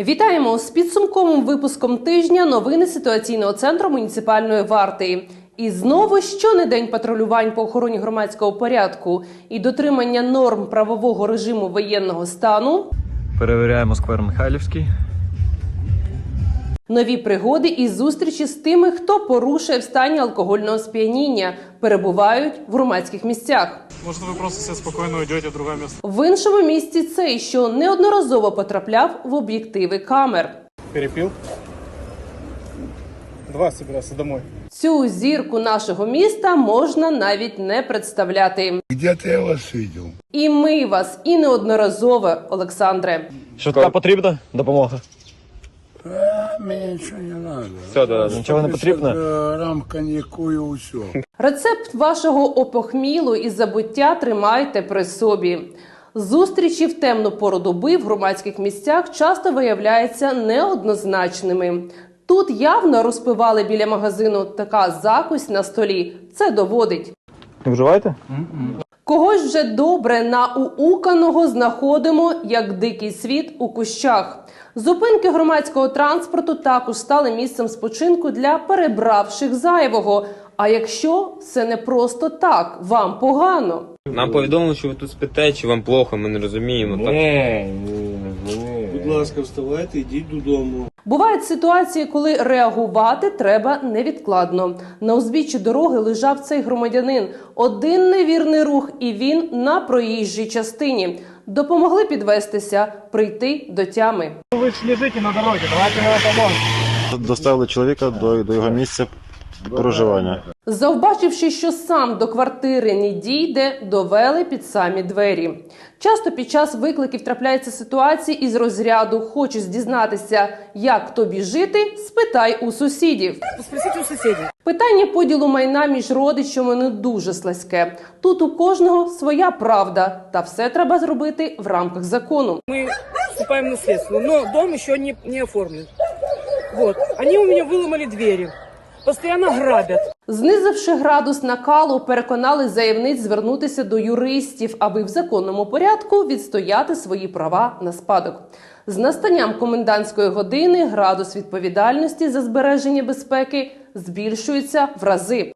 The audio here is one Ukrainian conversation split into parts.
Вітаємо з підсумковим випуском тижня новини ситуаційного центру муніципальної варти. І знову щонедень патрулювань по охороні громадського порядку і дотримання норм правового режиму воєнного стану, Перевіряємо сквер Михайлівський. Нові пригоди і зустрічі з тими, хто порушує в стані алкогольного сп'яніння, перебувають в громадських місцях. Может, вы просто себе спокойно уйдете в другое место? В іншому місці цей, що неодноразово потрапляв в об'єктиви камер. Перепил? Два собирался домой. Цю зірку нашого міста можна навіть не представляти. Где-то я вас видел. І ми вас, і неодноразово, Олександре. Що така потрібна допомога? А, мне ничего не надо. Все, да, нічого не потрібно. грамм коньяку все. Рецепт вашого опохмілу і забуття тримайте при собі. Зустрічі в темну пору доби в громадських місцях часто виявляються неоднозначними. Тут явно розпивали біля магазину така закусь на столі. Це доводить. Не вживаєте? Когось вже добре наууканого знаходимо як дикий світ у кущах. Зупинки громадського транспорту також стали місцем спочинку для перебравших зайвого. А якщо це не просто так, вам погано. Нам повідомили, що ви тут спите, чи вам плохо, ми не розуміємо. Так? Будь ласка, вставайте, йдіть додому. Бувають ситуації, коли реагувати треба невідкладно. На узбіччі дороги лежав цей громадянин. Один невірний рух, і він на проїжджій частині. Допомогли підвестися, прийти до тями. Ви ж лежите на дорозі, давайте мы вам доставили чоловіка до, до його місця проживання. Завбачивши, що сам до квартири не дійде, довели під самі двері. Часто під час викликів трапляються ситуації із розряду «Хочеш дізнатися, як тобі жити? Спитай у сусідів». Спросите у соседей. Питання поділу майна між родичами не дуже слизьке. Тут у кожного своя правда, та все треба зробити в рамках закону. Мы вступаем в наследство, но дом еще не, не оформлен. Вот. Они у меня выломали двери. Постоянно грабят. Знизивши градус накалу, переконали заявниць звернутися до юристів, аби в законному порядку відстояти свої права на спадок. З настанням комендантської години градус відповідальності за збереження безпеки збільшується в рази.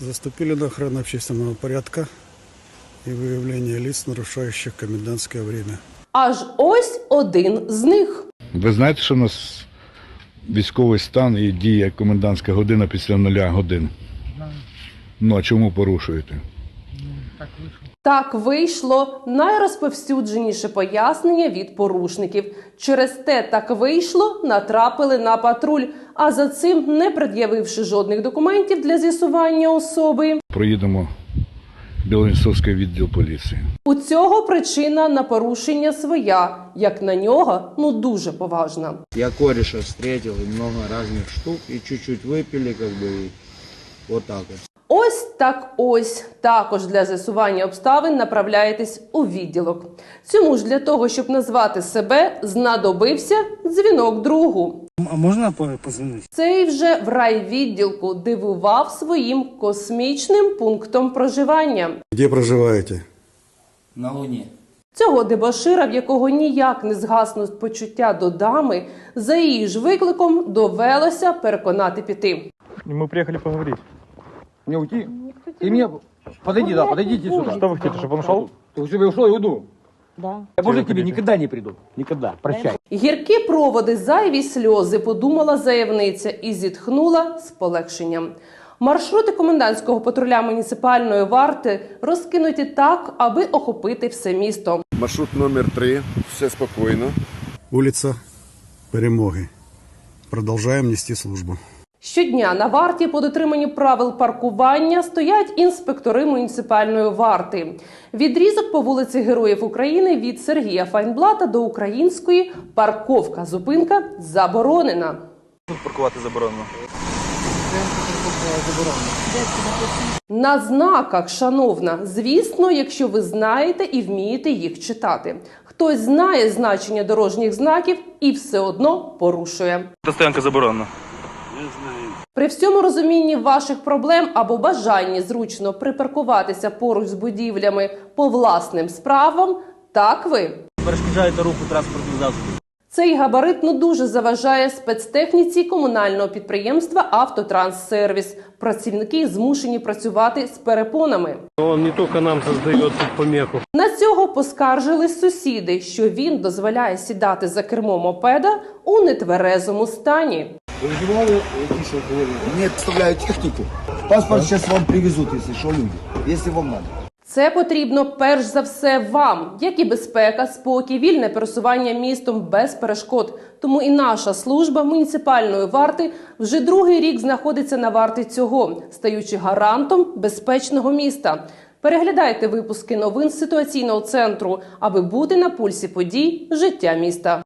Заступили на охрану общественного порядка и выявление лиц, нарушающих комендантское время. Аж ось один з них. Ви знаєте, що у нас військовий стан і діє комендантська година після нуля годин? Ну а чому порушуєте? Так вийшло найрозповсюдженіше пояснення від порушників. Через те так вийшло, натрапили на патруль. А за цим, не пред'явивши жодних документів для з'ясування особи, Проїдемо Білонцовський відділ поліції. у цього причина на порушення своя, як на нього, ну дуже поважна. Я кореша встретил и много разных штук, и чуть-чуть выпили, как бы, и вот так вот. Ось так ось також для з'ясування обставин направляєтесь у відділок. Цьому ж для того, щоб назвати себе, знадобився дзвінок другу. А можно позвонить? Цей вже в райвідділку дивував своїм космічним пунктом проживання. Где проживаете? На Луне. Цього дебошира, в якого ніяк не згаснуть почуття до дами, за її ж викликом довелося переконати піти. Мы приехали поговорить. Мне уйти? Ты мне... Подойди, да, подойдите сюда. Что вы хотите, чтобы он ушел? Ты чтобы я ушел, я уйду. Да. Я больше к тебе никогда не приду. Никогда. Прощай. Гіркі проводи, зайві сльози, подумала заявниця і зітхнула з полегшенням. Маршрути комендантського патруля муніципальної варти розкинуті так, аби охопити все місто. Маршрут номер 3 все спокійно. Улица Перемоги. Продолжаем нести службу. Щодня на варті по дотриманню правил паркування стоять інспектори муніципальної варти. Відрізок по вулиці Героїв України від Сергія Файнблата до української парковка. Зупинка заборонена. Тут паркувати заборонено. На знаках, шановна, звісно, якщо ви знаєте і вмієте їх читати. Хтось знає значення дорожніх знаків і все одно порушує. Та стоянка заборонена. При всьому розумінні ваших проблем або бажанні зручно припаркуватися поруч з будівлями по власним справам, так ви Перешкоджаєте руху транспортних засобів. Цей габарит ну дуже заважає спецтехніці комунального підприємства Автотранссервіс. Працівники змушені працювати з перепонами. Он не только нам создает тут помеху. На цього поскаржились сусіди, що він дозволяє сідати за кермо мопеда у нетверезому стані. Нет, вставляю технику. Паспорт сейчас вам привезут, если что, люди. Если вам надо. Це потрібно перш за все вам, як і безпека, спокій, вільне пересування містом без перешкод. Тому і наша служба муніципальної варти вже другий рік знаходиться на варті цього, стаючи гарантом безпечного міста. Переглядайте випуски новин з ситуаційного центру, аби бути на пульсі подій життя міста.